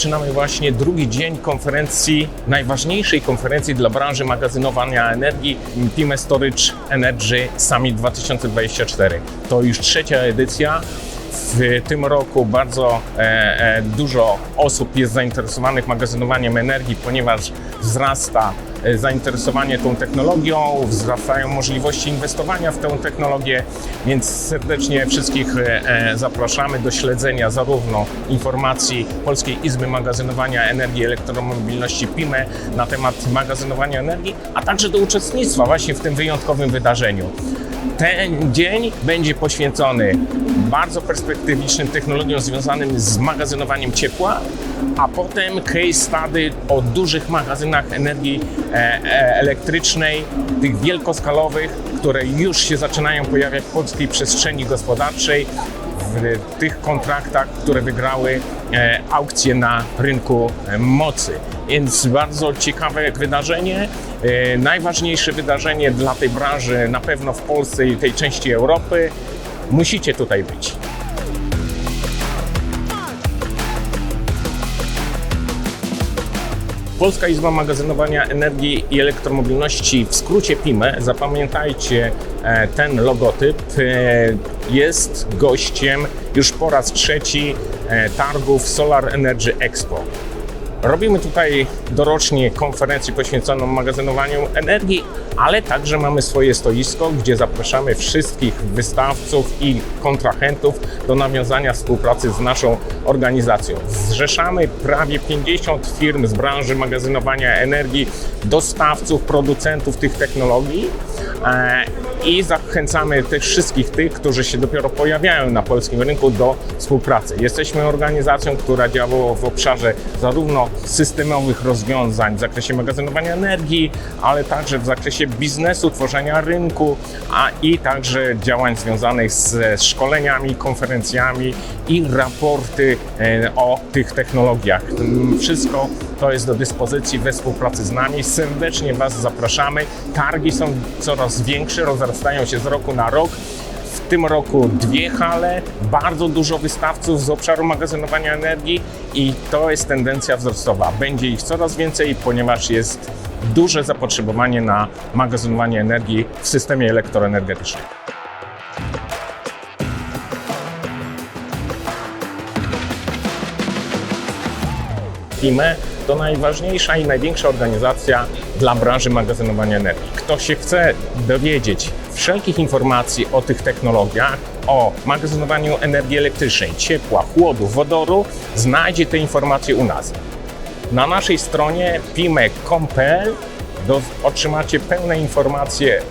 zaczynamy właśnie drugi dzień konferencji, najważniejszej konferencji dla branży magazynowania energii Pime Storage Energy Summit 2024. To już trzecia edycja. W tym roku bardzo e, e, dużo osób jest zainteresowanych magazynowaniem energii, ponieważ wzrasta zainteresowanie tą technologią, wzrastają możliwości inwestowania w tę technologię, więc serdecznie wszystkich e, e, zapraszamy do śledzenia zarówno informacji Polskiej Izby Magazynowania Energii i Elektromobilności PIME na temat magazynowania energii, a także do uczestnictwa właśnie w tym wyjątkowym wydarzeniu. Ten dzień będzie poświęcony bardzo perspektywicznym technologiom związanym z magazynowaniem ciepła, a potem case study o dużych magazynach energii e, e, elektrycznej, tych wielkoskalowych, które już się zaczynają pojawiać w polskiej przestrzeni gospodarczej, w tych kontraktach, które wygrały e, aukcje na rynku mocy. Więc bardzo ciekawe wydarzenie, najważniejsze wydarzenie dla tej branży na pewno w Polsce i tej części Europy. Musicie tutaj być. Polska Izba Magazynowania Energii i Elektromobilności, w skrócie PIME, zapamiętajcie e, ten logotyp, e, jest gościem już po raz trzeci e, targów Solar Energy Expo. Robimy tutaj dorocznie konferencję poświęconą magazynowaniu energii, ale także mamy swoje stoisko, gdzie zapraszamy wszystkich wystawców i kontrahentów do nawiązania współpracy z naszą organizacją. Zrzeszamy prawie 50 firm z branży magazynowania energii, dostawców, producentów tych technologii i zachęcamy też wszystkich tych, którzy się dopiero pojawiają na polskim rynku do współpracy. Jesteśmy organizacją, która działa w obszarze zarówno systemowych rozwiązań w zakresie magazynowania energii, ale także w zakresie biznesu, tworzenia rynku, a i także działań związanych z szkoleniami, konferencjami i raporty e, o tych technologiach. Mm, Wszystko to jest do dyspozycji we współpracy z nami. Serdecznie Was zapraszamy. Targi są coraz większe, rozrastają się z roku na rok. W tym roku dwie hale, bardzo dużo wystawców z obszaru magazynowania energii i to jest tendencja wzrostowa. Będzie ich coraz więcej, ponieważ jest duże zapotrzebowanie na magazynowanie energii w systemie elektroenergetycznym. PIME to najważniejsza i największa organizacja dla branży magazynowania energii. Kto się chce dowiedzieć wszelkich informacji o tych technologiach, o magazynowaniu energii elektrycznej, ciepła, chłodu, wodoru, znajdzie te informacje u nas. Na naszej stronie pime.com.pl do- otrzymacie pełne informacje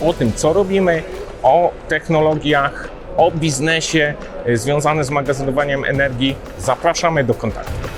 o tym, co robimy, o technologiach, o biznesie y, związanym z magazynowaniem energii. Zapraszamy do kontaktu.